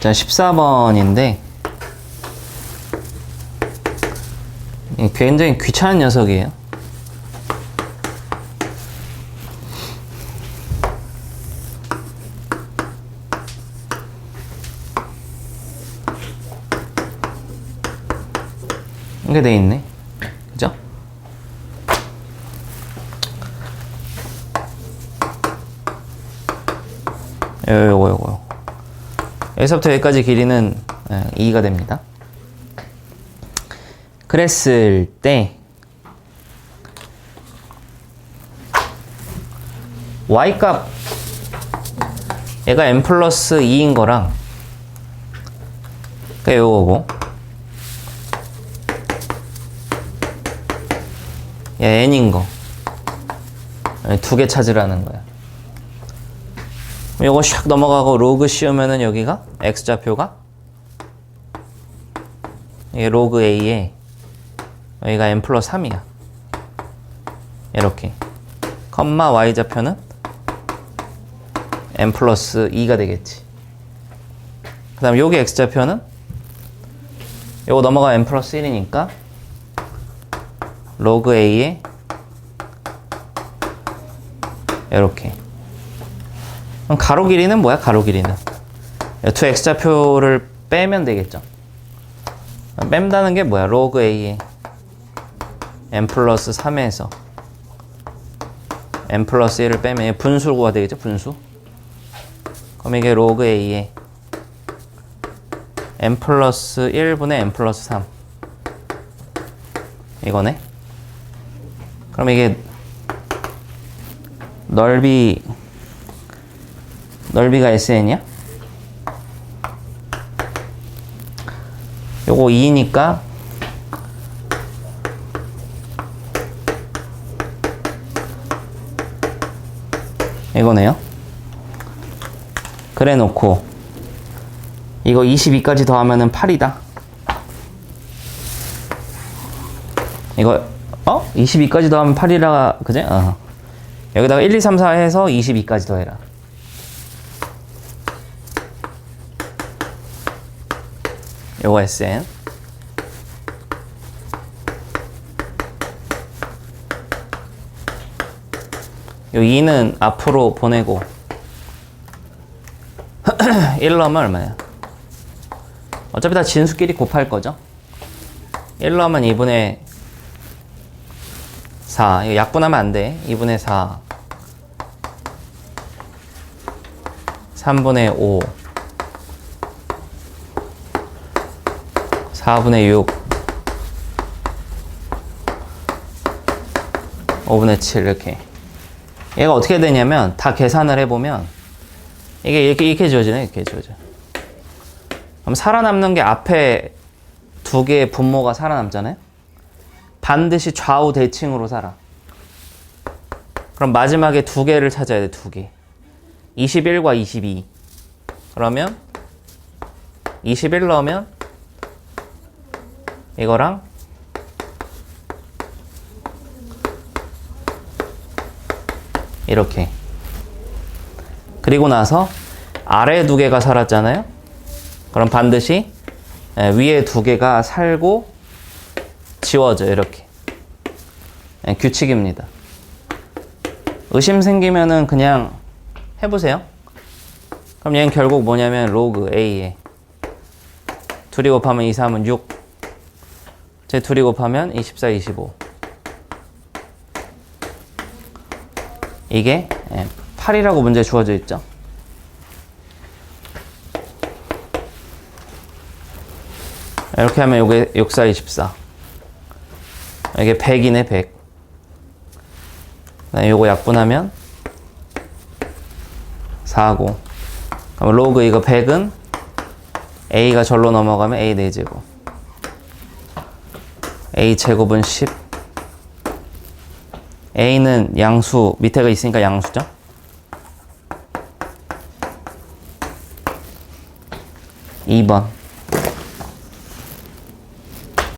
자, 14번인데 굉장히 귀찮은 녀석이에요. 이게 돼 있네. 그죠? 요, 요거, 요거. 여기서부터 여기까지 길이는 2가 됩니다. 그랬을 때, y 값, 얘가 n 플러스 2인 거랑, 그 요거고, 얘 n인 거. 두 개 찾으라는 거야. 요거 샥 넘어가고 로그 씌우면은 여기가 x좌표가 이게 로그 a에 여기가 n 플러스 3이야. 이렇게. 컴마 y좌표는 n 플러스 2가 되겠지. 그 다음 여기 x좌표는 요거 넘어가 n 플러스 1이니까 로그 a에 이렇게. 그럼 가로 길이는 뭐야? 가로 길이는 두 x좌표를 빼면 되겠죠. 뺀다는 게 뭐야? 로그 a에 n 플러스 3에서 n 플러스 1을 빼면 얘 분수가 되겠죠? 분수. 그럼 이게 로그 a에 n 플러스 1분의 n 플러스 3 이거네. 그럼 이게 넓이 넓이가 SN이야? 요거 2니까 이거네요. 그래 놓고 이거 22까지 더하면은 8이다. 이거 어? 22까지 더하면 8이라 그제? 어. 여기다가 1, 2, 3, 4 해서 22까지 더해라. 요거 SN. 요 2는 앞으로 보내고 1 넣으면 얼마야? 어차피 다 진수끼리 곱할 거죠? 1 넣으면 2분의 4. 이거 약분하면 안 돼. 2분의 4. 3분의 5. 4분의 6. 5분의 7 이렇게. 얘가 어떻게 되냐면 다 계산을 해보면 이게 이렇게 이렇게 지워지네 이렇게 지워져. 그럼 살아남는 게 앞에 두 개의 분모가 살아남잖아요. 반드시 좌우 대칭으로 살아. 그럼 마지막에 두 개를 찾아야 돼, 두 개. 21과 22. 그러면 21 넣으면 이거랑 이렇게. 그리고 나서 아래 두 개가 살았잖아요. 그럼 반드시 위에 두 개가 살고 지워져 이렇게 네, 규칙입니다. 의심 생기면은 그냥 해보세요. 그럼 얘는 결국 뭐냐면 로그 a에 둘이 곱하면 2, 3은 6. 제 둘이 곱하면 24, 25. 이게 8이라고 문제 주어져 있죠. 이렇게 하면 요게 6, 4, 24. 이게 100이네 100 요거 약분하면 4고 그럼 로그 이거 100은 a가 절로 넘어가면 a 4제곱 a 제곱은 10 a는 양수 밑에가 있으니까 양수죠? 2번